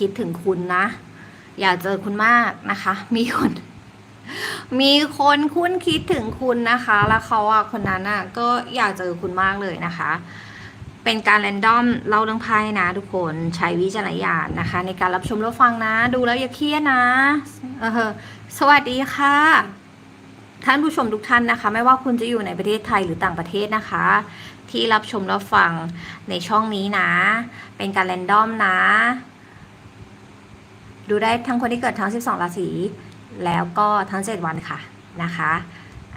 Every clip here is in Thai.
คิดถึงคุณนะ อยากเจอคุณมากนะคะ มีคน มีคนคุ้นคิดถึงคุณนะคะ แล้วเขาอะคนนั้นอะ ก็อยากเจอคุณมากเลยนะคะ เป็นการแรนดอมเล่าเรื่องไพ่นะ ทุกคนใช้วิจารณญาณนะคะ ในการรับชมรับฟังนะ ดูแล้วอย่าเครียดนะ เออสวัสดีค่ะ ท่านผู้ชมทุกท่านนะคะ ไม่ว่าคุณจะอยู่ในประเทศไทยหรือต่างประเทศนะคะ ที่รับชมรับฟังในช่องนี้นะ เป็นการแรนดอมนะ ดูได้ทั้งคนที่เกิดทั้ง 12 ราศี แล้วก็ทั้ง 7 วันค่ะนะคะ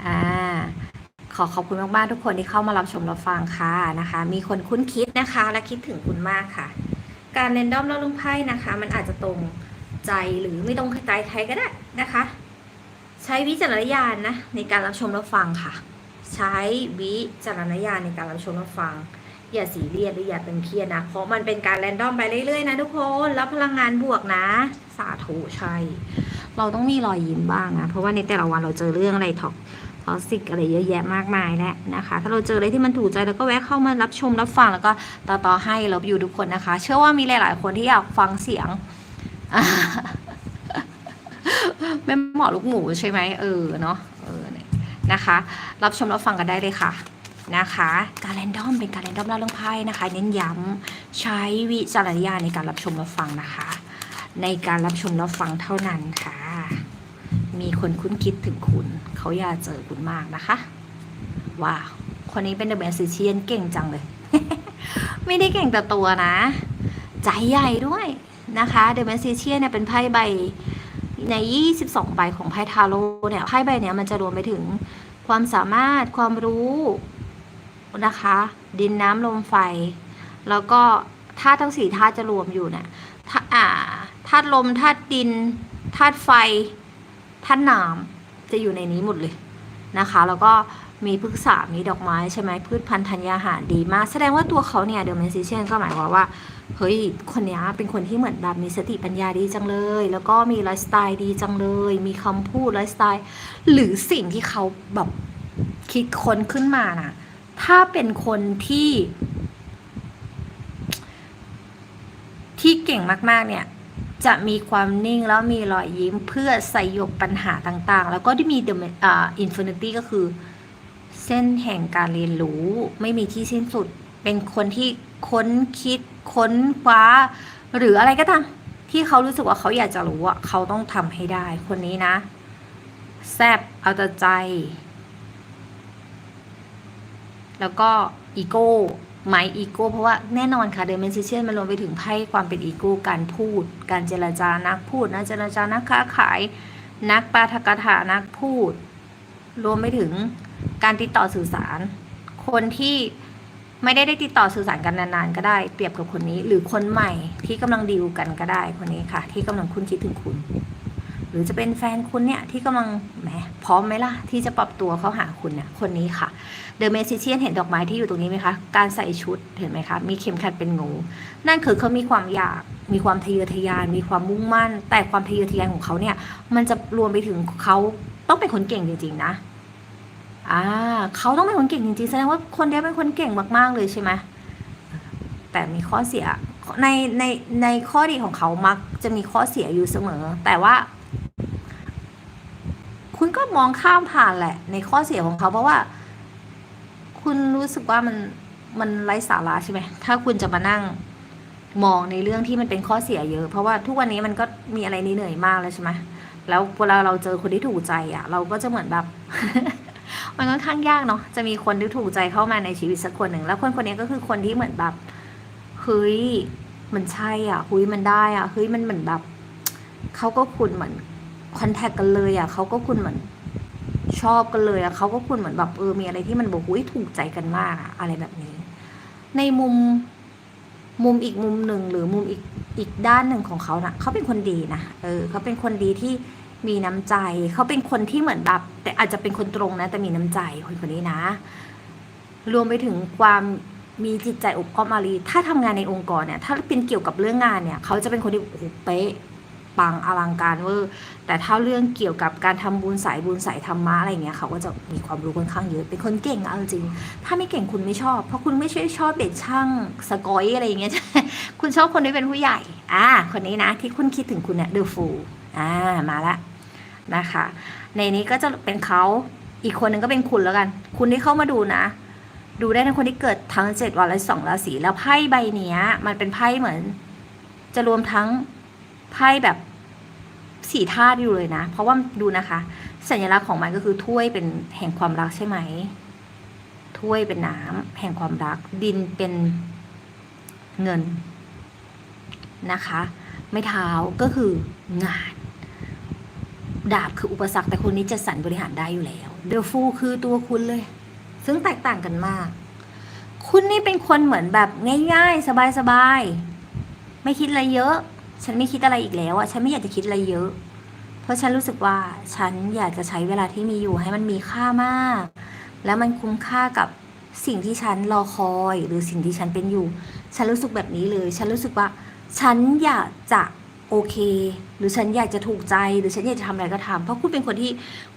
อ่าขอขอบคุณมากๆทุกคนที่เข้ามารับชมรับฟังค่ะนะคะ มีคนคุ้นคิดนะคะ และคิดถึงคุณมากค่ะ การเรนดอมเล่าเรื่องไพ่นะคะ มันอาจจะตรงใจหรือไม่ตรงใจใครก็ได้นะคะ ใช้วิจารณญาณนะในการรับชมรับฟังค่ะ ใช้วิจารณญาณในการรับชมรับฟัง อย่าสีเรียสหรืออย่าตึงเครียดนะ เพราะมันเป็นการแรนดอมไปเรื่อยๆนะทุกคนแล้วพลังงานบวกนะ สาธุใช่ เราต้องมีรอยยิ้มบ้างนะ เพราะว่าในแต่ละวันเราเจอเรื่องอะไรท็อกทอสิกอะไรเยอะแยะมากมายแล้วนะคะ ถ้าเราเจออะไรที่มันถูกใจเราก็แวะเข้ามารับชมรับฟังแล้วก็ต่อต่อให้เราอยู่ทุกคนนะคะ เชื่อว่ามีหลาย ๆ คนที่อยากฟังเสียงแม่หมอลูกหมูใช่ไหมเออเนาะเออนะคะ รับชมรับฟังกันได้เลยค่ะ นะคะการแรนดอมเป็นการแรนดอมเล่าเรื่องไพ่นะคะ เน้นย้ำใช้วิจารณญาณในการรับชมรับฟังนะคะ ในการรับชมรับฟังเท่านั้นค่ะ มีคนคุ้นคิดถึงคุณ เขาอยากเจอคุณมากนะคะว้าวคนนี้เป็นเดอะแมนซิเชียนเก่งจังเลย ไม่ได้เก่งแต่ตัวนะ ใจใหญ่ด้วยนะคะเดอะแมนซิเชียนเนี่ยเป็นไพ่ใบใน 22 ใบของไพ่ทาโร่เนี่ยไพ่ใบเนี้ยมันจะรวมไปถึงความสามารถความรู้ นะคะ ดินน้ำลมไฟ แล้วก็ธาตุทั้งสี่ธาตุจะรวมอยู่เนี่ยธาอ่าธาตุลมธาตุดินธาตุไฟธาตุน้ำจะอยู่ในนี้หมดเลยนะคะ แล้วก็มีพฤกษามีดอกไม้ใช่ไหมพืชพันธุ์ธัญญาหารดีมาก แสดงว่าตัวเขาเนี่ยเดอะแมนซิเชียนก็หมายความว่า เฮ้ย คนเนี้ยเป็นคนที่เหมือนแบบมีสติปัญญาดีจังเลย แล้วก็มีไลฟ์สไตล์ดีจังเลย มีคำพูดไลฟ์สไตล์ หรือสิ่งที่เขาแบบคิดค้นขึ้นมาน่ะ ถ้าเป็นคนที่ ที่เก่งมากๆ เนี่ย จะมีความนิ่งแล้วมีรอยยิ้มเพื่อสยบปัญหาต่างๆ แล้วก็ที่มี the อ่า infinity ก็คือ เส้นแห่งการเรียนรู้ ไม่มีที่สิ้นสุด เป็นคนที่ค้นคิดค้นคว้า หรืออะไรก็ตามที่เขารู้สึกว่าเขาอยากจะรู้อะเขาต้องทำให้ได้ คนนี้นะ แซบเอาแต่ใจ แล้วก็อีโก้ไมอีโก้เพราะว่าแน่นอนค่ะเดเมนซิเชียนมันรวมไปถึงไพ่ความเป็นอีโก้การพูด การเจรจานักพูดนักเจรจานักค้าขาย นักปาฐกถานักพูด รวมไปถึงการติดต่อสื่อสาร คนที่ไม่ได้ได้ติดต่อสื่อสารกันนานๆ ก็ได้ เปรียบกับคนนี้ หรือคนใหม่ที่กำลังดีลกันก็ได้คนนี้ค่ะ ที่กำลังคุ้นคิดถึงคุณ หรือจะเป็นแฟนคุณเนี่ยที่กำลังแหมพร้อมไหมล่ะ ที่จะปรับตัวเข้าหาคุณเนี่ยคนนี้ค่ะเดอะเมซิเชียนเห็นดอกไม้ที่อยู่ตรงนี้ไหมคะ การใส่ชุดเห็นไหมคะ มีเข็มขัดเป็นงู นั่นคือเขามีความอยากมีความทะเยอทะยาน มีความมุ่งมั่น แต่ความทะเยอทะยานของเขาเนี่ยมันจะรวมไปถึงเขาต้องเป็นคนเก่งจริง ๆ นะอ่าเขาต้องเป็นคนเก่งจริงๆแสดงว่าคนนี้เป็นคนเก่งมากๆเลยใช่ไหมแต่มีข้อเสียในในในข้อดีของเขามักจะมีข้อเสียอยู่เสมอ แต่ว่า คุณก็มองข้ามผ่านแหละ ในข้อเสียของเขาเพราะว่า คุณรู้สึกว่ามันมันไร้สาระใช่ไหมถ้าคุณจะมานั่งมองในเรื่องที่มันเป็นข้อเสียเยอะ เพราะว่าทุกวันนี้มันก็มีอะไรเหนื่อยมากแล้วใช่ไหมแล้วเวลาเราเจอคนที่ถูกใจอะ เราก็จะเหมือนแบบ มันค่อนข้างยากเนาะจะมีคนที่ถูกใจเข้ามาในชีวิตสักคนหนึ่งแล้วคนคนนี้ก็คือคนที่เหมือนแบบเฮ้ยมันใช่อะเฮ้ยมันได้อะเฮ้ยมันเหมือนแบบเขาก็คุณเหมือน คอนแทคกันเลยอะเขาก็คุณเหมือนชอบกันเลยอะเขาก็คุณเหมือนแบบเออมีอะไรที่มันบอกอุ้ยถูกใจกันมากอะอะไรแบบนี้ ในมุมมุมอีกมุมหนึ่งหรือมุมอีกอีกด้านหนึ่งของเขานะ่ะเขาเป็นคนดีนะเออเขาเป็นคนดีที่มีน้ำใจ เขาเป็นคนที่เหมือนแบบแต่อาจจะเป็นคนตรงนะ แต่มีน้ำใจคนคนนี้นะ รวมไปถึงความมีจิตใจอบอ้อมอารี ถ้าทำงานในองค์กรเนี่ย ถ้าเป็นเกี่ยวกับเรื่องงานเนี่ย เขาจะเป็นคนที่โอ้โหเป๊ะ ปังอลังการเวอร์ แต่ถ้าเรื่องเกี่ยวกับการทำบุญสายบุญสายธรรมะอะไรเงี้ยเขาก็จะมีความรู้ค่อนข้างเยอะ เป็นคนเก่งเอาจริง ถ้าไม่เก่งคุณไม่ชอบ เพราะคุณไม่ใช่ชอบเด็กช่างสกอยอะไรอย่างเงี้ย คุณชอบคนที่เป็นผู้ใหญ่ อ่า คนนี้นะที่คุณคิดถึงคุณเนี่ยเดอะฟูอ่า มาละนะคะ ในนี้ก็จะเป็นเขาอีกคนหนึ่งก็เป็นคุณแล้วกัน คุณที่เข้ามาดูนะ ดูได้ในคนที่เกิดทั้งเจ็ดวันและสองราศีแล้วไพ่ใบเนี้ย มันเป็นไพ่เหมือน จะรวมทั้ง ไพ่แบบสี่ธาตุอยู่เลยนะ เพราะว่าดูนะคะ สัญลักษณ์ของมันก็คือถ้วยเป็นแห่งความรักใช่ไหมถ้วยเป็นน้ำแห่งความรัก ดินเป็นเงินนะคะ ไม่เท้าก็คืองาน ดาบคืออุปสรรคแต่คนนี้จะสรรบริหารได้อยู่แล้วเดอะฟูคือตัวคุณเลย ซึ่งแตกต่างกันมาก คุณนี่เป็นคนเหมือนแบบง่ายๆ สบายๆ ไม่คิดอะไรเยอะ ฉันไม่คิดอะไรอีกแล้วอะฉันไม่อยากจะคิดอะไรเยอะ เพราะฉันรู้สึกว่าฉันอยากจะใช้เวลาที่มีอยู่ให้มันมีค่ามาก แล้วมันคุ้มค่ากับสิ่งที่ฉันรอคอย หรือสิ่งที่ฉันเป็นอยู่ ฉันรู้สึกแบบนี้เลย ฉันรู้สึกว่า ฉันอยากจะโอเค หรือฉันอยากจะถูกใจ หรือฉันอยากจะทำอะไรก็ทำเพราะคุณเป็นคนที่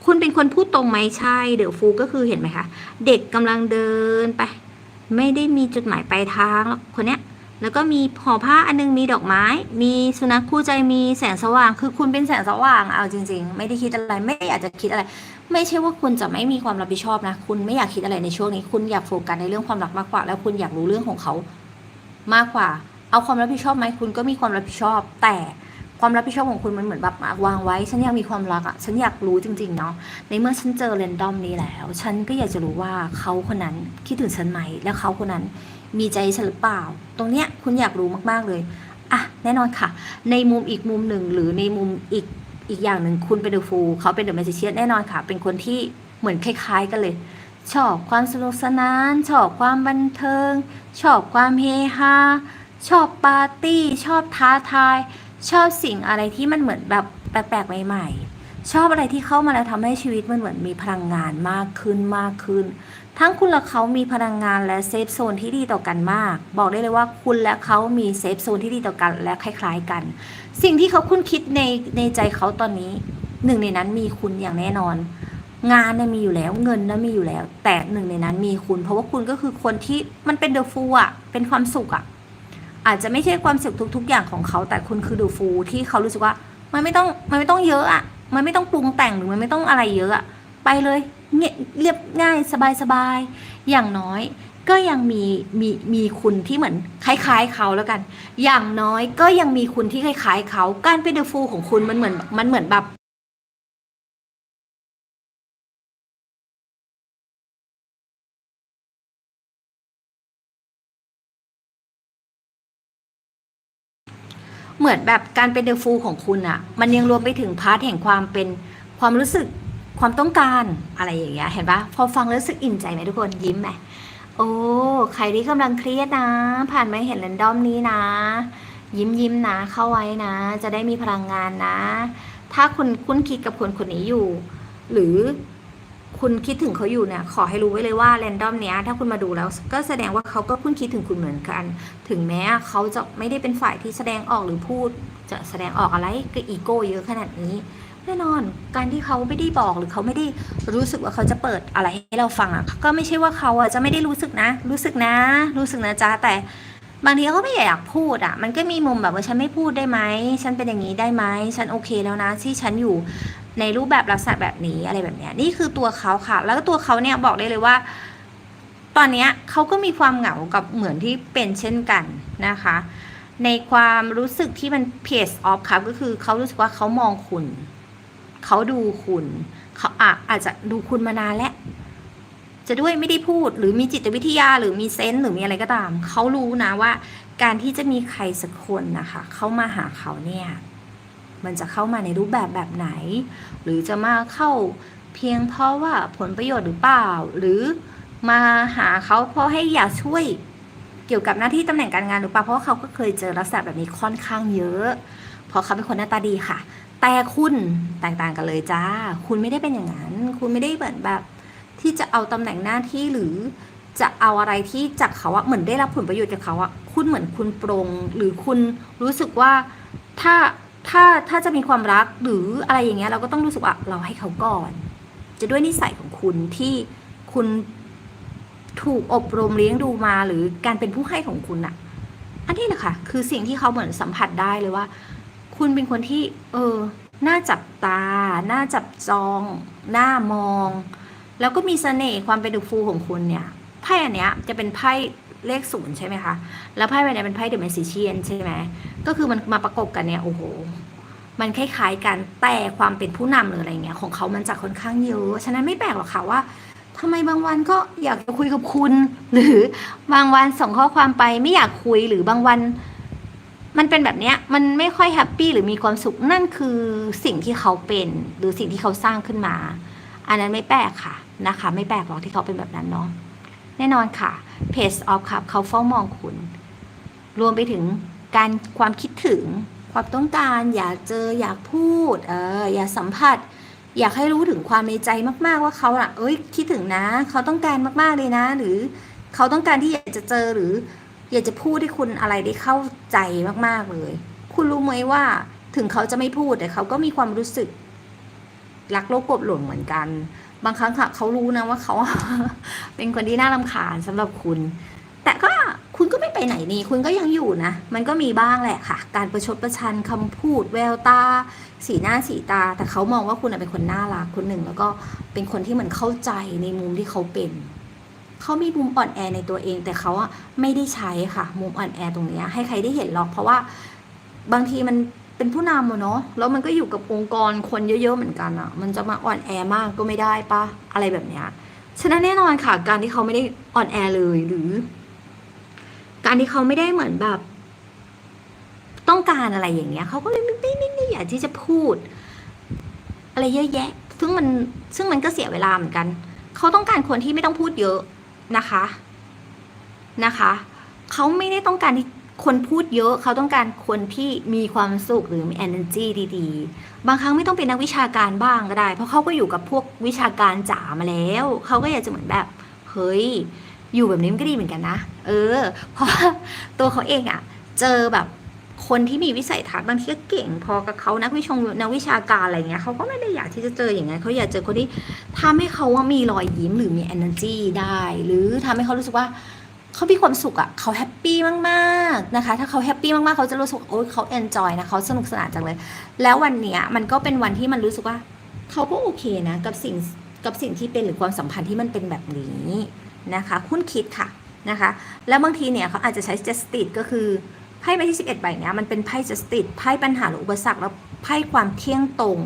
คุณเป็นคนพูดตรงไหมใช่ เดี๋ยวฟูก็คือเห็นไหมคะ เด็กกำลังเดินไป ไม่ได้มีจุดหมายปลายทางคนเนี้ย แล้วก็มีห่อผ้าอันนึงมีดอกไม้ มีสุนัขคู่ใจมีแสงสว่าง คือคุณเป็นแสงสว่างเอาจริง ๆ ไม่ได้คิดอะไรไม่อยากจะคิดอะไร ไม่ใช่ว่าคุณจะไม่มีความรับผิดชอบนะ คุณไม่อยากคิดอะไรในช่วงนี้ คุณอยากโฟกัสในเรื่องความรักมากกว่า แล้วคุณอยากรู้เรื่องของเขามากกว่า เอาความรับผิดชอบไหมคุณก็มีความรับผิดชอบ แต่ความรับผิดชอบของคุณมันเหมือนแบบวางไว้ ฉันอยากมีความรักอะ่ะ ฉันอยากรู้จริงๆเนาะ ในเมื่อฉันเจอเรนดอมนี้แล้ว ฉันก็อยากจะรู้ว่าเขาคนนั้นคิดถึงฉันไหม แล้วเขาคนนั้น มีใจฉันหรือเปล่า ตรงเนี้ยคุณอยากรู้มากๆเลยอะแน่นอนค่ะ ในมุมอีกมุมหนึ่งหรือในมุมอีกอีกอย่างหนึ่งคุณเป็นเดอะฟูลเขาเป็นเดอะแมจิเชียนแน่นอนค่ะ เป็นคนที่เหมือนคล้าย ๆ กันเลย ชอบความสนุกสนาน ชอบความบันเทิง ชอบความเฮฮาชอบปาร์ตี้ ชอบท้าทาย ชอบสิ่งอะไรที่มันเหมือนแบบแปลกๆใหม่ ๆ ชอบอะไรที่เข้ามาแล้วทำให้ชีวิตมันเหมือนมีพลังงานมากขึ้นมากขึ้น ทั้งคุณและเขามีพลังงานและเซฟโซนที่ดีต่อกันมาก บอกได้เลยว่าคุณและเขามีเซฟโซนที่ดีต่อกันและคล้ายๆกัน สิ่งที่เขาคุ้นคิดในในใจเขาตอนนี้ หนึ่งในนั้นมีคุณอย่างแน่นอน งานเนี่ยมีอยู่แล้วเงินน่มีอยู่แล้ว แต่หนึ่งในนั้นมีคุณ เพราะว่าคุณก็คือคนที่มันเป็นเดอะฟูอะเป็นความสุขอะอาจจะไม่ใช่ความสุขทุก ๆ อย่างของเขา แต่คุณคือเดอะฟูที่เขารู้สึกว่ามันไม่ต้องมันไม่ต้องเยอะอะมันไม่ต้องปรุงแต่งหรือมันไม่ต้องอะไรเยอะอะไปเลย เรียบง่ายสบายสบายๆ อย่างน้อยก็ยังมีมีมีคุณที่เหมือนคล้ายๆเขาแล้วกัน อย่างน้อยก็ยังมีคุณที่คล้ายๆเขา การเป็นเดอะฟูของคุณมันเหมือนมันเหมือนแบบเหมือนแบบการเป็นเดอะฟูของคุณอะมันยังรวมไปถึงพาร์ทแห่งความเป็นความรู้สึก ความต้องการอะไรอย่างเงี้ยเห็นปะพอฟังแล้วรู้สึกอิ่มใจไหมทุกคนยิ้มไหมโอ้ใครที่กำลังเครียดนะ ผ่านมาเห็นแรนดอมนี้นะ ยิ้มยิ้มนะเข้าไว้นะ จะได้มีพลังงานนะ ถ้าคุณคุ้นคิดกับคนคนนี้อยู่ หรือคุณคิดถึงเขาอยู่เนี่ยขอให้รู้ไว้เลยว่าแรนดอมเนี้ยถ้าคุณมาดูแล้ว ก็แสดงว่าเขาก็คุ้นคิดถึงคุณเหมือนกัน ถึงแม้เขาจะไม่ได้เป็นฝ่ายที่แสดงออกหรือพูด จะแสดงออกอะไรก็อีโก้เยอะขนาดนี้ แน่นอนการที่เขาไม่ได้บอกหรือเขาไม่ได้รู้สึกว่าเขาจะเปิดอะไรให้เราฟังอะก็ไม่ใช่ว่าเขาอะจะไม่ได้รู้สึกนะ รู้สึกนะ รู้สึกนะจ๊ะแต่บางทีเขาก็ไม่อยากพูดอะ มันก็มีมุมแบบว่าฉันไม่พูดได้ไหม ฉันเป็นอย่างนี้ได้ไหม ฉันโอเคแล้วนะ ที่ฉันอยู่ในรูปแบบลักษณะแบบนี้อะไรแบบเนี้ย นี่คือตัวเขาค่ะ แล้วก็ตัวเขาเนี่ยบอกได้เลยว่า ตอนเนี้ยเขาก็มีความเหงากับเหมือนที่เป็นเช่นกันนะคะ ในความรู้สึกที่มันเพจออฟครับก็คือเขารู้สึกว่าเขามองคุณ เขาดูคุณเขาอะอาจจะดูคุณมานานแล้วจะด้วยไม่ได้พูดหรือมีจิตวิทยาหรือมีเซนส์หรือมีอะไรก็ตาม เขารู้นะว่า การที่จะมีใครสักคนนะคะเข้ามาหาเขาเนี่ยมันจะเข้ามาในรูปแบบแบบไหน หรือจะมาเข้าเพียงเพราะว่าผลประโยชน์หรือเปล่า หรือมาหาเขาเพราะให้อยากช่วยเกี่ยวกับหน้าที่ตำแหน่งการงานหรือเปล่าเพราะเขาก็เคยเจอลักษณะแบบนี้ค่อนข้างเยอะ เพราะเขาเป็นคนหน้าตาดีค่ะ แต่คุณแตกต่างกันเลยจ้า คุณไม่ได้เป็นอย่างนั้น คุณไม่ได้เหมือนแบบที่จะเอาตำแหน่งหน้าที่หรือจะเอาอะไรที่จากเขาอะเหมือนได้รับผลประโยชน์จากเขาอะคุณเหมือนคุณปรงหรือคุณรู้สึกว่าถ้าถ้าถ้าจะมีความรักหรืออะไรอย่างเงี้ยเราก็ต้องรู้สึกว่าเราให้เขาก่อน จะด้วยนิสัยของคุณที่คุณถูกอบรมเลี้ยงดูมาหรือการเป็นผู้ให้ของคุณอะอันนี้แหละค่ะคือสิ่งที่เขาเหมือนสัมผัสได้เลยว่า คุณเป็นคนที่ เออหน่าจับตา หน่าจับจอง หน่ามอง แล้วก็มีเสน่ห์ความเป็นดูฟูของคุณเนี่ย ไพ่อันเนี้ยจะเป็นไพ่เลขศูนย์ใช่ไหมคะ แล้วไพ่ใบเนี้ยเป็นไพ่เดอะแมซิเชียนใช่ไหม ก็คือมันมาประกบกันเนี่ย โอ้โห มันคล้ายๆกันแต่ความเป็นผู้นำหรืออะไรเงี้ยของเขามันจะค่อนข้างเยอะ ฉะนั้นไม่แปลกหรอกค่ะว่าทำไมบางวันก็อยากจะคุยกับคุณ หรือบางวันส่งข้อความไปไม่อยากคุยหรือบางวัน มันเป็นแบบเนี้ยมันไม่ค่อยแฮปปี้หรือมีความสุขนั่นคือสิ่งที่เขาเป็นหรือสิ่งที่เขาสร้างขึ้นมา อันนั้นไม่แปลกค่ะนะคะ ไม่แปลกหรอกที่เขาเป็นแบบนั้นเนาะแน่นอนค่ะ Page of Cup เขาเฝ้ามองคุณ รวมไปถึงการความคิดถึงความต้องการอยากเจออยากพูดเอออยากสัมผัส อยากให้รู้ถึงความในใจมาก ๆ ว่าเขาอะเอ้ยคิดถึงนะ เขาต้องการมากๆเลยนะ หรือเขาต้องการที่อยากจะเจอหรือ อยากจะพูดให้คุณอะไรได้เข้าใจมากๆเลย คุณรู้ไหมว่าถึงเขาจะไม่พูดแต่เขาก็มีความรู้สึกรักโลกกดหลงเหมือนกัน บางครั้งค่ะเขารู้นะว่าเขา เป็นคนที่น่ารำคาญสำหรับคุณ แต่ก็คุณก็ไม่ไปไหนนี่ คุณก็ยังอยู่นะ มันก็มีบ้างแหละค่ะ การประชดประชันคำพูด แววตา สีหน้าสีตา แต่เขามองว่าคุณเป็นคนน่ารักคนหนึ่ง แล้วก็เป็นคนที่เหมือนเข้าใจในมุมที่เขาเป็น เขามีมุมอ่อนแอในตัวเอง แต่เขาอะไม่ได้ใช้ค่ะมุมอ่อนแอตรงเนี้ยให้ใครได้เห็นหรอก เพราะว่าบางทีมันเป็นผู้นำอะเนาะแล้วมันก็อยู่กับองค์กรคนเยอะๆเหมือนกันอะมันจะมาอ่อนแอมากก็ไม่ได้ปะอะไรแบบเนี้ยฉะนั้นแน่นอนค่ะ การที่เขาไม่ได้อ่อนแอเลยหรือ การที่เขาไม่ได้เหมือนแบบ ต้องการอะไรอย่างเงี้ยเขาก็เลยไม่ไม่ไม่ไม่อยากที่จะพูด อะไรเยอะแยะ ซึ่งมันซึ่งมันก็เสียเวลาเหมือนกัน เขาต้องการคนที่ไม่ต้องพูดเยอะ นะคะนะคะเขาไม่ได้ต้องการที่คนพูดเยอะเขาต้องการคนที่มีความสุขหรือมี energy ดีๆ บางครั้งไม่ต้องเป็นนักวิชาการบ้างก็ได้ เพราะเขาก็อยู่กับพวกวิชาการจ๋ามาแล้วเขาก็อยากจะเหมือนแบบเฮ้ยอยู่แบบนี้มันก็ดีเหมือนกันนะ เออ เพราะตัวเขาเองอะเจอแบบ คนที่มีวิสัยทัศน์บางทีก็เก่งพอกับเขานักวิชงนักวิชาการอะไรเงี้ยเขาก็ไม่ได้อยากที่จะเจออย่างนั้นเขาอยากเจอคนที่ทำให้เขาว่ามีรอยยิ้มหรือมี energy ได้ หรือทำให้เขารู้สึกว่าเขามีความสุขอะเขาแฮปปี้มากๆนะคะ ถ้าเขาแฮปปี้มากๆเขาจะรู้สึกโอ้ยเขาเอนจอยนะเขาสนุกสนานจังเลย แล้ววันเนี้ยมันก็เป็นวันที่มันรู้สึกว่าเขาก็โอเคนะ กับสิ่งกับสิ่งที่เป็นหรือความสัมพันธ์ที่มันเป็นแบบนี้นะคะ คุณคิดค่ะนะคะ แล้วบางทีเนี่ยเขาอาจจะใช้ justice ก็คือ ไพ่ใบที่ 11ใบเนี้ยมันเป็นไพ่ justice ไพ่ปัญหาหรืออุปสรรคแล้วไพ่ความเที่ยงตรง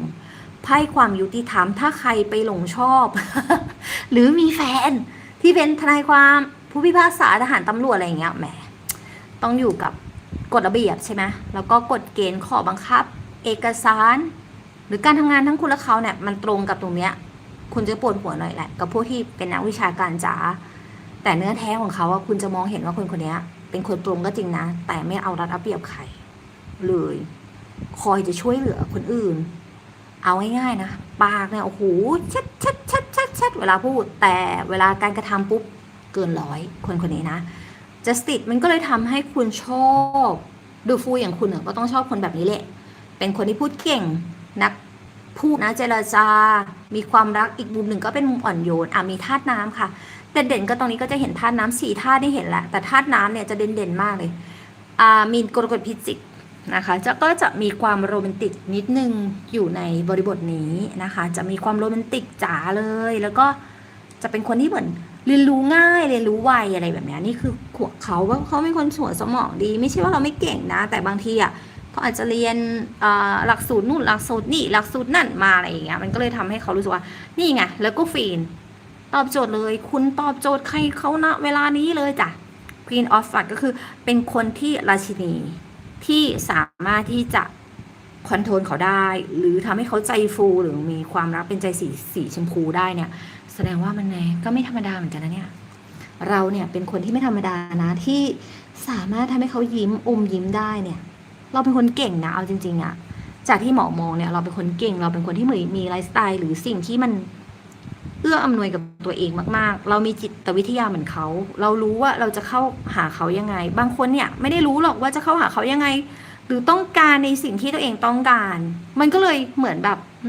ไพ่ความยุติธรรมถ้าใครไปหลงชอบ หรือมีแฟนที่เป็นทนายความผู้พิพากษาทหารตำรวจอะไรอย่างเงี้ยแหมต้องอยู่กับกฎระเบียบใช่ไหมแล้วก็กฎเกณฑ์ข้อบังคับ เอกสาร หรือการทำงานทั้งคุณและเขาเนี่ยมันตรงกับตรงเนี้ยคุณจะปวดหัวหน่อยแหละกับพวกที่เป็นนักวิชาการจ๋าแต่เนื้อแท้ของเขาว่าคุณจะมองเห็นว่าคนคนนี้ เป็นคนตรงก็จริงนะ แต่ไม่เอารัดเอาเปรียบใครเลย คอยจะช่วยเหลือคนอื่น เอาง่ายๆนะปากเนี่ยโอ้โหชัดชัดชัดชัดชัดเวลาพูด แต่เวลาการกระทำปุ๊บเกินร้อยคนคนนี้นะ justice มันก็เลยทำให้คุณชอบ ดูฟูอย่างคุณเนี่ยก็ต้องชอบคนแบบนี้แหละ เป็นคนที่พูดเก่งนัก พูดนะเจรจา มีความรักอีกมุมหนึ่งก็เป็นมุมอ่อนโยนอะมีธาตุน้ำค่ะแต่เด่นก็ตรงนี้ก็จะเห็นธาตุน้ำสี่ธาตุได้เห็นแหละแต่ธาตุน้ำเนี่ยจะเด่นเด่นมากเลยอ่ามีกรกฎพิจิกนะคะจะก็จะมีความโรแมนติกนิดนึงอยู่ในบริบทนี้นะคะ จะมีความโรแมนติกจ๋าเลย แล้วก็จะเป็นคนที่เหมือนเรียนรู้ง่ายเรียนรู้ไวอะไรแบบนี้นี่คือขวเขาว่าเขาเป็นคนสวนสมองดี ไม่ใช่ว่าเราไม่เก่งนะ แต่บางทีอะ เขาอาจจะเรียนหลักสูตรนู่นหลักสูตรนี่หลักสูตรนั่นมาอะไรอย่างเงี้ยมันก็เลยทำให้เขารู้สึกว่านี่ไงแล้วก็ฟีนตอบโจทย์เลย คุณตอบโจทย์ใครเขาณเวลานี้เลยจ้ะ Queen of f u d ก็คือเป็นคนที่ราชินีที่สามารถที่จะคอนโทรลเขาได้ หรือทำให้เขาใจฟูหรือมีความรักเป็นใจสีสีชมพูได้เนี่ย แสดงว่ามันไงก็ไม่ธรรมดาเหมือนกันนะเนี่ย เราเนี่ยเป็นคนที่ไม่ธรรมดานะที่สามารถทำให้เขายิ้มอมยิ้มได้เนี่ย เราเป็นคนเก่งนะเอาจริง ๆอะจากที่หมอมองเนี่ยเราเป็นคนเก่ง เราเป็นคนที่เหมือนมีไลฟ์สไตล์หรือสิ่งที่มันเอื้ออำนวยกับตัวเองมาก ๆ เรามีจิตวิทยาเหมือนเขา เรารู้ว่าเราจะเข้าหาเขายังไง บางคนเนี่ยไม่ได้รู้หรอกว่าจะเข้าหาเขายังไง หรือต้องการในสิ่งที่ตัวเองต้องการ มันก็เลยเหมือนแบบอ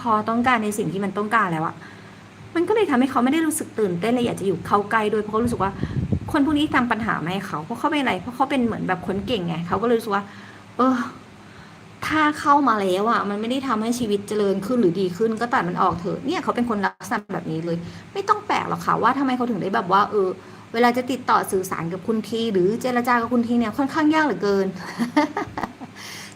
พอต้องการในสิ่งที่มันต้องการแล้วอะมันก็เลยทำให้เขาไม่ได้รู้สึกตื่นเต้นเลยอยากจะอยู่เขาใกล้ด้วยเพราะเขารู้สึกว่า คนพวกนี้ทำปัญหามาให้เขาเพราะเขาเป็นอะไรเพราะเขาเป็นเหมือนแบบคนเก่งไงเขาก็เลยรู้สึกว่า เออ ถ้าเข้ามาแล้วอะ มันไม่ได้ทำให้ชีวิตเจริญขึ้นหรือดีขึ้นก็ตัดมันออกเถอะเนี่ยเขาเป็นคนลักษณะแบบนี้เลย ไม่ต้องแปลกหรอกค่ะว่าทำไมเขาถึงได้แบบว่า เออ เวลาจะติดต่อสื่อสารกับคุณที หรือเจรจากับคุณทีเนี่ยค่อนข้างยากเหลือเกิน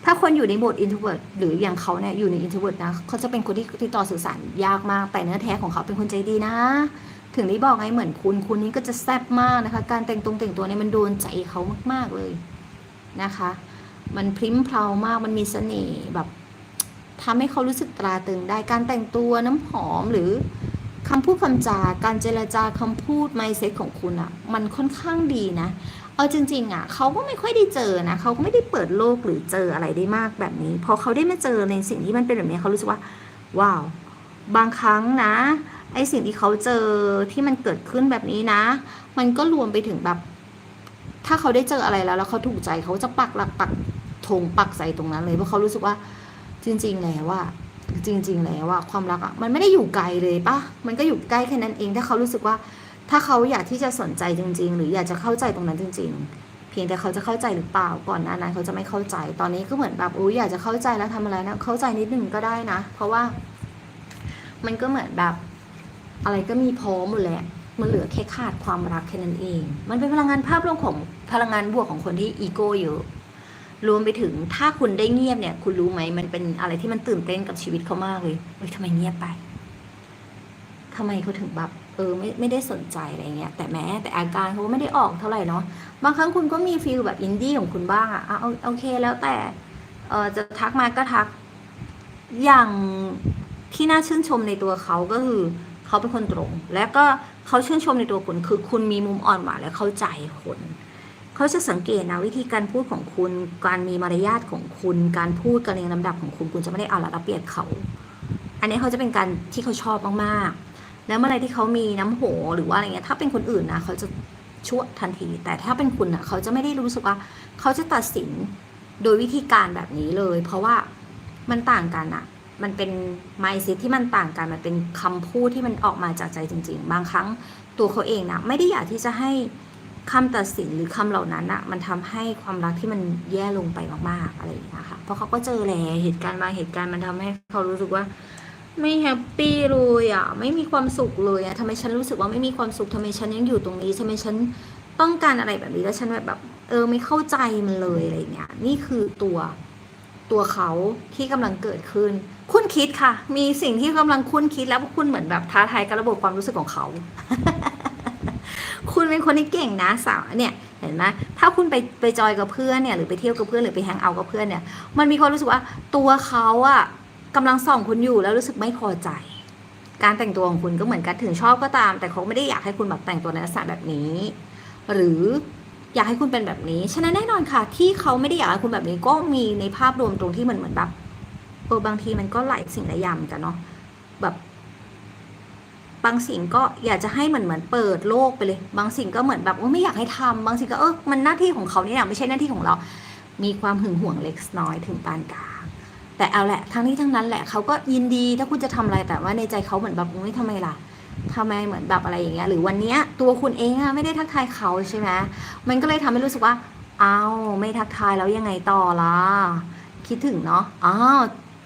ถ้าคนอยู่ในโหมด introvert หรืออย่างเขาเนี่ยอยู่ใน introvert นะเขาจะเป็นคนที่ติดต่อสื่อสารยากมาก แต่เนื้อแท้ของเขาเป็นคนใจดีนะถึงได้บอกไงเหมือนคุณคุณนี้ก็จะแซ่บมากนะคะ การแต่งตรงแต่งตัวเนี่ยมันโดนใจเขามาก ๆ เลยนะคะ มันพริ้มเพลามากมันมีเสน่ห์แบบทำให้เขารู้สึกตราตึงได้การแต่งตัวน้ำหอมหรือคำพูดคำจาการเจรจาคำพูดไมเซ็ตของคุณอะ่ะ มันค่อนข้างดีนะ เอาจริง ๆอะ่ะเขาก็ไม่ค่อยได้เจอนะเขาก็ไม่ได้เปิดโลกหรือเจออะไรได้มากแบบนี้ พอเขาได้มาเจอในสิ่งที่มันเป็นแบบนี้เขารู้สึกว่า ว้าว บางครั้งนะไอสิ่งที่เขาเจอที่มันเกิดขึ้นแบบนี้นะ มันก็รวมไปถึงแบบ ถ้าเขาได้เจออะไรแล้ว แล้วเขาถูกใจเขาจะปักหลักปัก ธงปักใส่ตรงนั้นเลยเพราะเขารู้สึกว่าจริง ๆ แล้วว่าจริง ๆ แล้วว่าความรักอะมันไม่ได้อยู่ไกลเลยปะมันก็อยู่ใกล้แค่นั้นเองถ้าเขารู้สึกว่า ถ้าเขาอยากที่จะสนใจจริง ๆ หรืออยากจะเข้าใจตรงนั้นจริง ๆ เพียงแต่เขาจะเข้าใจหรือเปล่าก่อนหน้านั้นเขาจะไม่เข้าใจ ตอนนี้ก็เหมือนแบบอุ้ยอยากจะเข้าใจแล้วทำอะไรนะเข้าใจนิดนึงก็ได้นะ เพราะว่า มันก็เหมือนแบบ อะไรก็มีพร้อมหมดแหละมันเหลือแค่ขาดความรักแค่นั้นเอง มันเป็นพลังงานภาพรวมของพลังงานบวกของคนที่อีโก้เยอะ รวมไปถึงถ้าคุณได้เงียบเนี่ย คุณรู้ไหมมันเป็นอะไรที่มันตื่นเต้นกับชีวิตเขามากเลยเฮ้ยทำไมเงียบไปทำไมเขาถึงแบบเออไม่ไม่ได้สนใจอะไรเงี้ยแต่แม้แต่อาการเขาไม่ได้ออกเท่าไหร่เนาะบางครั้งคุณก็มีฟีลแบบอินดี้ของคุณบ้างอะเอาโอเคแล้วแต่เออจะทักมาก็ทัก อย่างที่น่าชื่นชมในตัวเขาก็คือเขาเป็นคนตรง และก็เขาชื่นชมในตัวคุณคือคุณมีมุมอ่อนหวานและเข้าใจคน เขาจะสังเกตนะวิธีการพูดของคุณ การมีมารยาทของคุณ การพูดการเรียงลำดับของคุณ คุณจะไม่ได้เอาละเอาเปรียบเขา อันนี้เขาจะเป็นการที่เขาชอบมากๆ แล้วเมื่อไรที่เขามีน้ำโหหรือว่าอะไรเงี้ย ถ้าเป็นคนอื่นนะเขาจะชั่วทันที แต่ถ้าเป็นคุณอะเขาจะไม่ได้รู้สึกว่าเขาจะตัดสินโดยวิธีการแบบนี้เลย เพราะว่ามันต่างกันอะมันเป็น mindset ที่มันต่างกัน มันเป็นคำพูดที่มันออกมาจากใจจริง ๆ บางครั้งตัวเขาเองนะไม่ได้อยากที่จะให้ คำตัดสินหรือคำเหล่านั้นอะมันทำให้ความรักที่มันแย่ลงไปมากๆอะไรอย่างเงี้ยค่ะเพราะเขาก็เจอแหละเหตุการณ์บางเหตุการณ์มันทำให้เขารู้สึกว่า ไม่แฮปปี้เลยอะไม่มีความสุขเลยอะทำไมฉันรู้สึกว่าไม่มีความสุขทำไมฉันยังอยู่ตรงนี้ทำไมฉันต้องการอะไรแบบนี้แล้วฉันแบบเออไม่เข้าใจมันเลยอะไรอย่างเงี้ยนี่คือตัวตัวเขาที่กำลังเกิดขึ้น คุณคิดค่ะ มีสิ่งที่กำลังคุณคิดแล้วคุณเหมือนแบบท้าทายกับระบบความรู้สึกของเขา คุณเป็นคนที่เก่งนะสาวเนี่ยเห็นไหมถ้าคุณไปไปจอยกับเพื่อนเนี่ยหรือไปเที่ยวกับเพื่อนหรือไปแฮงเอาท์กับเพื่อนเนี่ยมันมีความรู้สึกว่าตัวเขาอะกำลังส่องคุณอยู่แล้วรู้สึกไม่พอใจ การแต่งตัวของคุณก็เหมือนกันถึงชอบก็ตาม แต่เขาไม่ได้อยากให้คุณแบบแต่งตัวในลักษณะแบบนี้ หรืออยากให้คุณเป็นแบบนี้ ฉะนั้นแน่นอนค่ะ ที่เขาไม่ได้อยากให้คุณแบบนี้ก็มีในภาพรวมตรงที่มันเหมือนแบบเออบางทีมันก็หลายสิ่งหลายอย่างเหมือนกันเนาะแบบ บางสิ่งก็อยากจะให้เหมือนเหมือนเปิดโลกไปเลย บางสิ่งก็เหมือนแบบว่าไม่อยากให้ทำบางสิ่งก็เออมันหน้าที่ของเขาเนี่ยไม่ใช่หน้าที่ของเรา มีความหึงหวงเล็กน้อยถึงปานกลางแต่เอาแหละทั้งนี้ทั้งนั้นแหละเขาก็ยินดีถ้าคุณจะทำอะไรแต่ว่าในใจเขาเหมือนแบบอุ้ยทำไมล่ะทำไมเหมือนแบบอะไรอย่างเงี้ยหรือวันเนี้ยตัวคุณเองอะไม่ได้ทักทายเขาใช่ไหมมันก็เลยทำให้รู้สึกว่าอ้าวไม่ทักทายแล้วยังไงต่อล่ะคิดถึงเนาะอ้าว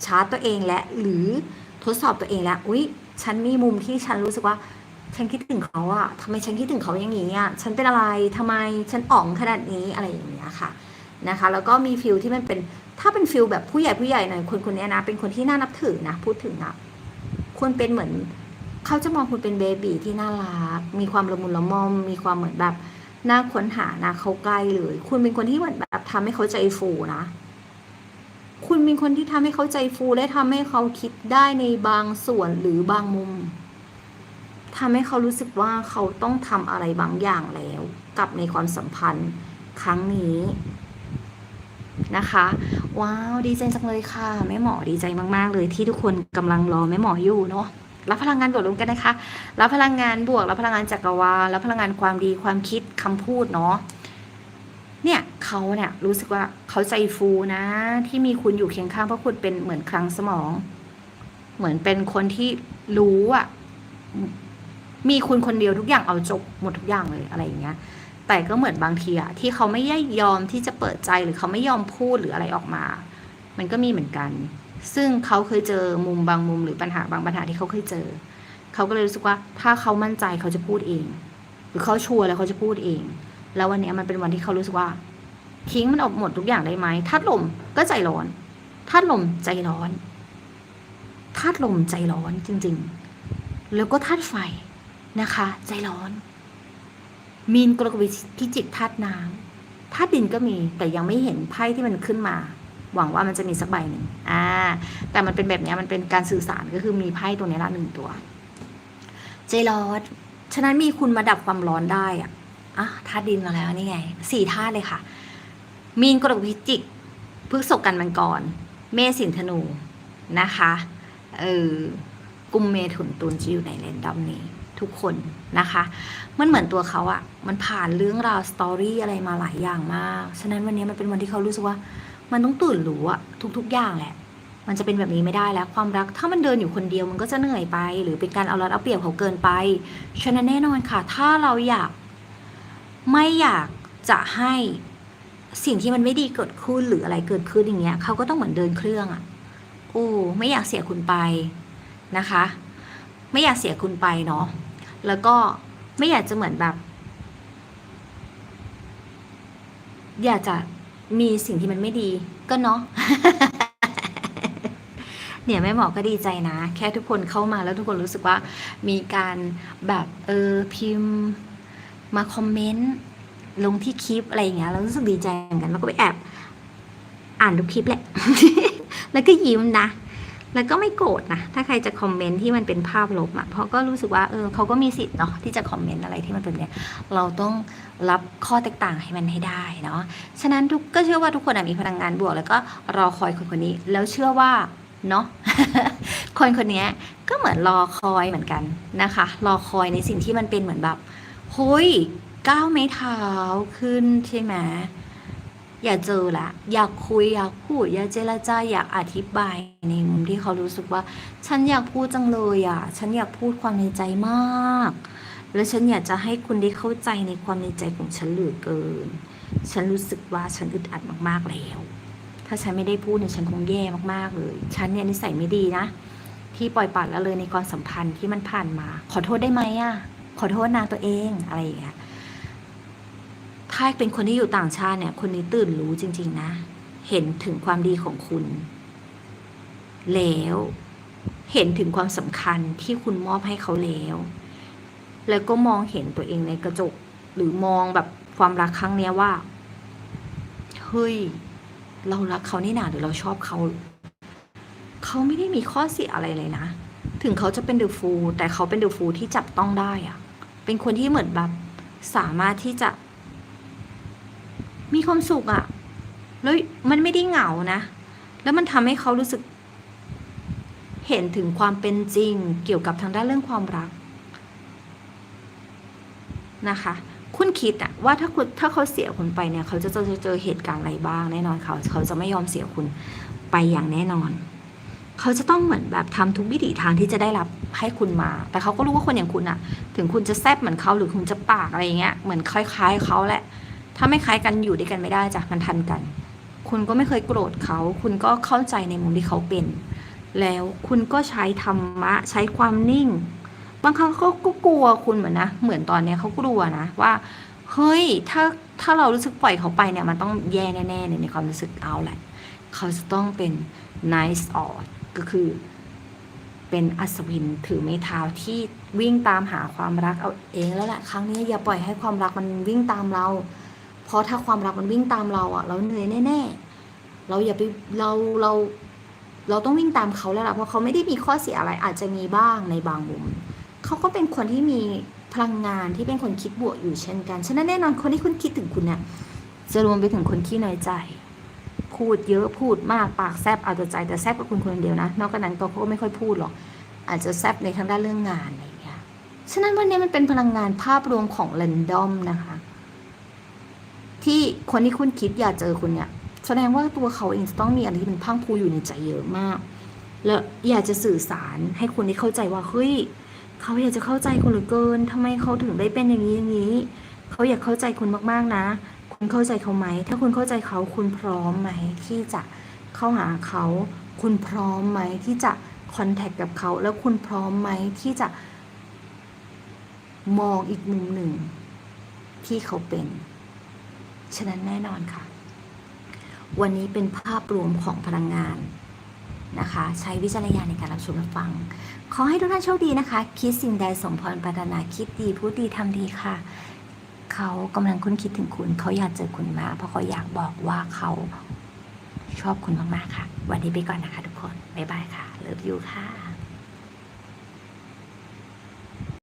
ชาร์จตัวเองและหรือทดสอบตัวเองแล้วอุ๊ย ฉันมีมุมที่ฉันรู้สึกว่า ฉันคิดถึงเขาอะทำไมฉันคิดถึงเขาอย่างนี้อะฉันเป็นอะไรทำไมฉันอ่องขนาดนี้อะไรอย่างเงี้ยค่ะนะคะ แล้วก็มีฟิลที่มันเป็นถ้าเป็นฟิลแบบผู้ใหญ่ผู้ใหญ่หน่อยคนคนนี้นะ เป็นคนที่น่านับถือนะพูดถึงอะคุณเป็นเหมือนเขาจะมองคุณเป็นเบบีที่น่ารัก มีความละมุนละม่อม มีความเหมือนแบบน่าค้นหานะเขาใกล้เลย คุณเป็นคนที่เหมือนแบบทำให้เขาใจฟูนะ คุณเป็นคนที่ทำให้เขาใจฟูและทำให้เขาคิดได้ในบางส่วนหรือบางมุมทำให้เขารู้สึกว่าเขาต้องทำอะไรบางอย่างแล้ว กับในความสัมพันธ์ครั้งนี้นะคะ ว้าวดีใจจังเลยค่ะแม่หมอดีใจมากๆ เลยที่ทุกคนกำลังรอแม่หมออยู่เนาะรับพลังงานบวกรวมกันนะคะ รับพลังงานบวก รับพลังงานจักรวาล รับพลังงานความดีความคิดคำพูดเนาะ เนี่ยเขาเนี่ยรู้สึกว่าเขาใจฟูนะ ที่มีคุณอยู่เคียงข้างเพราะคุณเป็นเหมือนคลังสมอง เหมือนเป็นคนที่รู้อะมีคุณคนเดียวทุกอย่างเอาจบหมดทุกอย่างเลยอะไรอย่างเงี้ย แต่ก็เหมือนบางทีอะที่เขาไม่ได้ยอมที่จะเปิดใจหรือเขาไม่ยอมพูดหรืออะไรออกมา มันก็มีเหมือนกัน ซึ่งเขาเคยเจอมุมบางมุมหรือปัญหาบางปัญหาที่เขาเคยเจอ เขาก็เลยรู้สึกว่าถ้าเขามั่นใจเขาจะพูดเอง หรือเขาชัวร์แล้วเขาจะพูดเอง แล้ววันนี้มันเป็นวันที่เขารู้สึกว่า ทิ้งมันออกหมดทุกอย่างได้ไหมธาตุลมก็ใจร้อนธาตุลมใจร้อนธาตุลมใจร้อนจริง ๆ แล้วก็ธาตุไฟนะคะ ใจร้อน มีนกรกวิพิจิกธาตุน้ำธาตุดินก็มีแต่ยังไม่เห็นไพ่ที่มันขึ้นมา หวังว่ามันจะมีสักใบหนึ่งอ่า แต่มันเป็นแบบนี้มันเป็นการสื่อสารก็คือมีไพ่ตัวนี้ละหนึ่งตัว ใจร้อน ฉะนั้นมีคุณมาดับความร้อนได้อะ อะธาตุดินมาแล้วนี่ไงสี่ธาตุเลยค่ะ มีนกรกพิจิกพฤกษกันมังกร เมษสินธนูนะคะเออกุมเมถุนตุลจะอยู่ในเรนดอมนี้ ทุกคนนะคะ มันเหมือนตัวเขาอะมันผ่านเรื่องราวสตอรี่อะไรมาหลายอย่างมาก ฉะนั้นวันนี้มันเป็นวันที่เขารู้สึกว่า มันต้องตื่นรู้อะทุก ๆ อย่างแหละ มันจะเป็นแบบนี้ไม่ได้แล้ว ความรักถ้ามันเดินอยู่คนเดียวมันก็จะเหนื่อยไป หรือเป็นการเอารัดเอาเปรียบเขาเกินไป ฉะนั้นแน่นอนค่ะ ถ้าเราอยาก ไม่อยากจะให้สิ่งที่มันไม่ดีเกิดขึ้นหรืออะไรเกิดขึ้นอย่างเงี้ยเขาก็ต้องเหมือนเดินเครื่องอะโอ้ไม่อยากเสียคุณไปนะคะ ไม่อยากเสียคุณไปเนาะแล้วก็ไม่อยากจะเหมือนแบบ อยากจะมีสิ่งที่มันไม่ดีก็เนาะเนี่ยแม่หมอก็ดีใจนะ แค่ทุกคนเข้ามาแล้วทุกคนรู้สึกว่ามีการแบบเออพิมพ์ มาคอมเมนต์ลงที่คลิปอะไรอย่างเงี้ยเรารู้สึกดีใจเหมือนกันแล้วก็ไปแอบอ่านทุกคลิปแหละ แล้วก็ยิ้มนะ แล้วก็ไม่โกรธนะ ถ้าใครจะคอมเมนต์ที่มันเป็นภาพลบอะเพราะก็รู้สึกว่า เออเขาก็มีสิทธิ์เนาะที่จะคอมเมนต์อะไรที่มันเป็นเนี้ย เราต้องรับข้อแตกต่างให้มันให้ได้เนาะ ฉะนั้นทุกก็เชื่อว่าทุกคนมีพลังงานบวก แล้วก็รอคอยคนคนนี้ แล้วเชื่อว่าเนาะ คนคนนี้ก็เหมือนรอคอยเหมือนกันนะคะ รอคอยในสิ่งที่มันเป็นเหมือนแบบ เฮ้ยก้าวไม่เท้าขึ้นใช่ไหมอยากเจอละ อยากคุยอยากพูดอยากเจรจาอยากอธิบายในมุมที่เขารู้สึกว่า ฉันอยากพูดจังเลยอะ ฉันอยากพูดความในใจมาก และฉันอยากจะให้คุณได้เข้าใจในความในใจของฉันเหลือเกิน ฉันรู้สึกว่าฉันอึดอัดมากๆแล้ว ถ้าฉันไม่ได้พูดเนี่ยฉันคงแย่มากๆเลย ฉันเนี่ยนิสัยไม่ดีนะ ที่ปล่อยปละละเลยในความสัมพันธ์ที่มันผ่านมา ขอโทษได้ไหมอะ ขอโทษนางตัวเองอะไรอย่างเงี้ยถ้าเป็นคนที่อยู่ต่างชาติเนี่ย คนนี้ตื่นรู้จริง ๆ นะ เห็นถึงความดีของคุณ แล้วเห็นถึงความสำคัญที่คุณมอบให้เขาแล้ว แล้วก็มองเห็นตัวเองในกระจก หรือมองแบบความรักครั้งเนี้ยว่า เฮ้ย เรารักเขานี่นาหรือเราชอบเขา เขาไม่ได้มีข้อเสียอะไรเลยนะ ถึงเขาจะเป็นเดอะฟูลแต่เขาเป็นเดอะฟูลที่จับต้องได้อะ เป็นคนที่เหมือนแบบสามารถที่จะ มีความสุขอะแล้วมันไม่ได้เหงานะ แล้วมันทำให้เขารู้สึก เห็นถึงความเป็นจริงเกี่ยวกับทางด้านเรื่องความรักนะคะ คุณคิดอะว่าถ้าคุณถ้าเขาเสียคุณไปเนี่ย เขาจะเจอเจอเหตุการณ์อะไรบ้างแน่นอนเขาเขาจะไม่ยอมเสียคุณไปอย่างแน่นอน เขาจะต้องเหมือนแบบทำทุกวิถีทางที่จะได้รับให้คุณมา แต่เขาก็รู้ว่าคนอย่างคุณอะถึงคุณจะแซบเหมือนเขาหรือคุณจะปากอะไรเงี้ย เหมือนคล้าย ๆเขาแหละ ถ้าไม่คล้ายกันอยู่ด้วยกันไม่ได้จ้ะมันทันกัน คุณก็ไม่เคยโกรธเขา คุณก็เข้าใจในมุมที่เขาเป็น แล้วคุณก็ใช้ธรรมะ ใช้ความนิ่ง บางครั้งเขาก็กลัวคุณเหมือนนะ เหมือนตอนเนี้ยเขากลัวนะว่า เฮ้ย ถ้าถ้าเรารู้สึกปล่อยเขาไปเนี่ย มันต้องแย่แน่ๆเลยในความรู้สึกเอาแหละ เขาจะต้องเป็น nice odd ก็คือเป็นอัศวินถือไม้เท้าที่วิ่งตามหาความรักเอาเองแล้วแหละครั้งนี้อย่าปล่อยให้ความรักมันวิ่งตามเรา เพราะถ้าความรักมันวิ่งตามเราอะเราเหนื่อยแน่ๆเราอย่าไปเราเราเราต้องวิ่งตามเขาแล้วล่ะเพราะเขาไม่ได้มีข้อเสียอะไรอาจจะมีบ้างในบางมุมเขาก็เป็นคนที่มีพลังงานที่เป็นคนคิดบวกอยู่เช่นกัน ฉะนั้นแน่นอนคนที่คุณคิดถึงคุณเนี่ยจะรวมไปถึงคนขี้น้อยใจ พูดเยอะพูดมากปากแซบเอาแต่ใจแต่แซบกับคุณคนเดียวนะ นอกจากนั้นเขาก็ไม่ค่อยพูดหรอก อาจจะแซบในทางด้านเรื่องงานอะไรอย่างเงี้ยฉะนั้นวันนี้มันเป็นพลังงานภาพรวมของเรนดอมนะคะ ที่คนที่คุณคิดอยากเจอคุณเนี่ยแสดงว่าตัวเขาเองจะต้องมีอะไรที่เป็นพังพูอยู่ในใจเยอะมาก แล้วอยากจะสื่อสารให้คุณได้เข้าใจว่าเฮ้ยเขาอยากจะเข้าใจคุณเหลือเกินทำไมเขาถึงได้เป็นอย่างนี้อย่างนี้ เขาอยากเข้าใจคุณมากๆนะ คุณเข้าใจเขาไหม ถ้าคุณเข้าใจเขาคุณพร้อมไหมที่จะเข้าหาเขา คุณพร้อมไหมที่จะคอนแทคกับเขา แล้วคุณพร้อมไหมที่จะมองอีกมุมหนึ่ง ที่เขาเป็น ฉะนั้นแน่นอนค่ะ วันนี้เป็นภาพรวมของพลังงานนะคะ ใช้วิจารณญาณในการรับชมรับฟัง ขอให้ทุกท่านโชคดีนะคะ คิดสิ่งใดสมพรปรารถนาคิดดี พูดดีทำดีค่ะ เขากำลังคุ้นคิดถึงคุณ เขาอยากเจอคุณมากเพราะเขาอยากบอกว่าเขาชอบคุณมากๆค่ะ วันนี้ไปก่อนนะคะทุกคน บ๊ายบายค่ะ เลิฟยูค่ะ